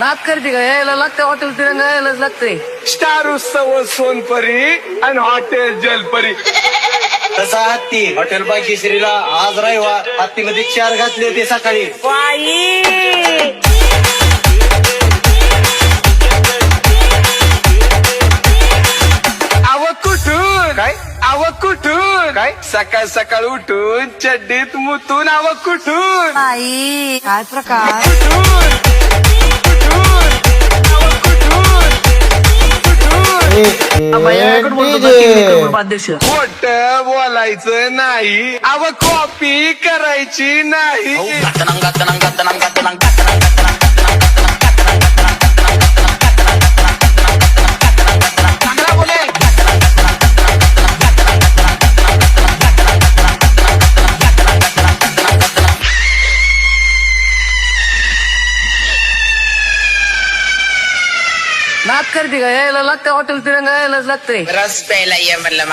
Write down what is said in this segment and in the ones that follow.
नात करते का? यायला लागतं हॉटेल तिरंगा यायलाच लागतंय. स्टार उत्सव सोनपरी आणि हॉटेल जलपरी तसा हत्ती हॉटेल बागेश्रीला आज रविवार. हत्तीमध्ये चार घातले होते सकाळी. आव कुठून? काय? आव कुठून? काय? सकाळ सकाळ उठून चड्डीत मुतून आव कुठून? आई काय प्रकार? कुठून? अध्यक्ष खोट बोलायचं नाही अव कॉपी करायची नाही बात कर दी गए लग के होटल तिरंगा लग रही रस पहला ये मतलब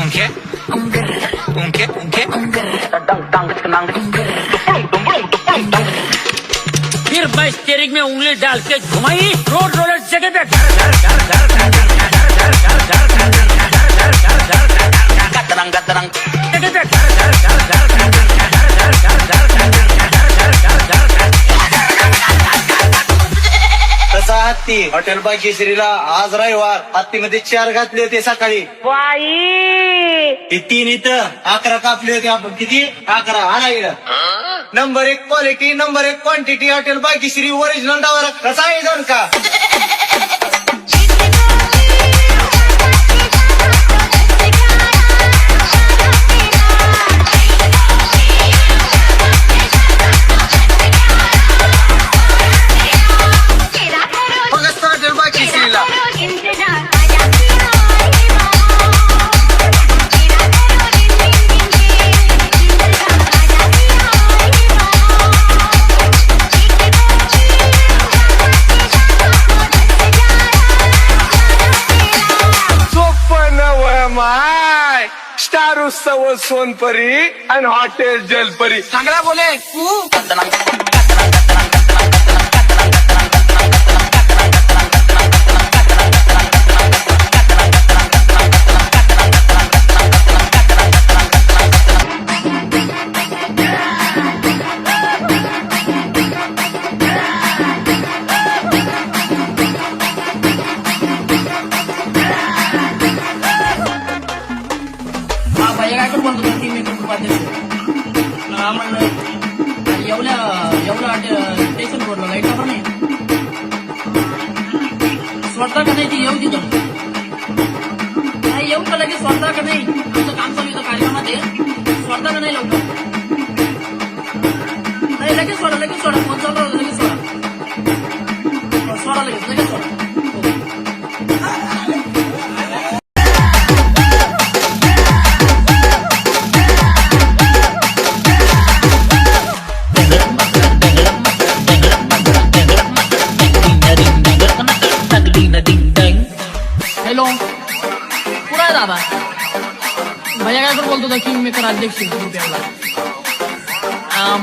Okay. Okay. Okay. Okay. Okay. मैं स्टेरिंग में उंगली डाल के घुमाई रोड रोलर जगह पे। हत्ती. हॉटेल बागेश्रीला आज रविवार. हत्तीमध्ये चार घातले होते सकाळी. ती तीन इथं. अकरा कापले होते आपण. किती? अकरा. आणा इकडं नंबर एक क्वालिटी नंबर एक क्वांटिटी हॉटेल बागेश्री ओरिजिनल डावर कसा आहे जाण का माय. स्टार उत्सव सोनपरी आणि हॉटेल जलपरी. चांगला बोले उपाध्यक्ष हा म्हणलं एवढ्या एवढ्या स्टेशन बोर्डला लाइट स्वतः का नाही ती येऊ तिथं नाही येऊ का लगेच स्वतः का नाही? आमचं काम चालू होतं कार्यक्रमामध्ये स्वतः का नाही लवकर? नाही लगेच सोडा लगेच सोडा. फोन चालू भैया बोलतो होता किंग मेकर अध्यक्ष रुपयाला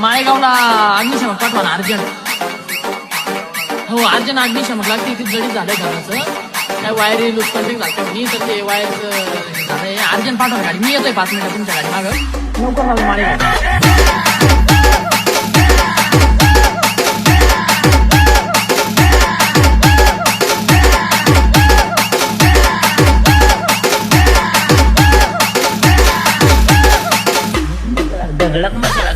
माळेगावला अग्निशामक पाठवा ना अर्जंट. हो अर्जंट अग्निशामक लागते इथे जडी झालंय घराचं. काय वायरी लूज कॉन्टॅक्ट झालं मी तर ते वायर झालंय. अर्जंट पाठवा गाडी. मी येतोय पाच मिनिटं तुमच्या गाडी मागं. लवकर Daglak mo sa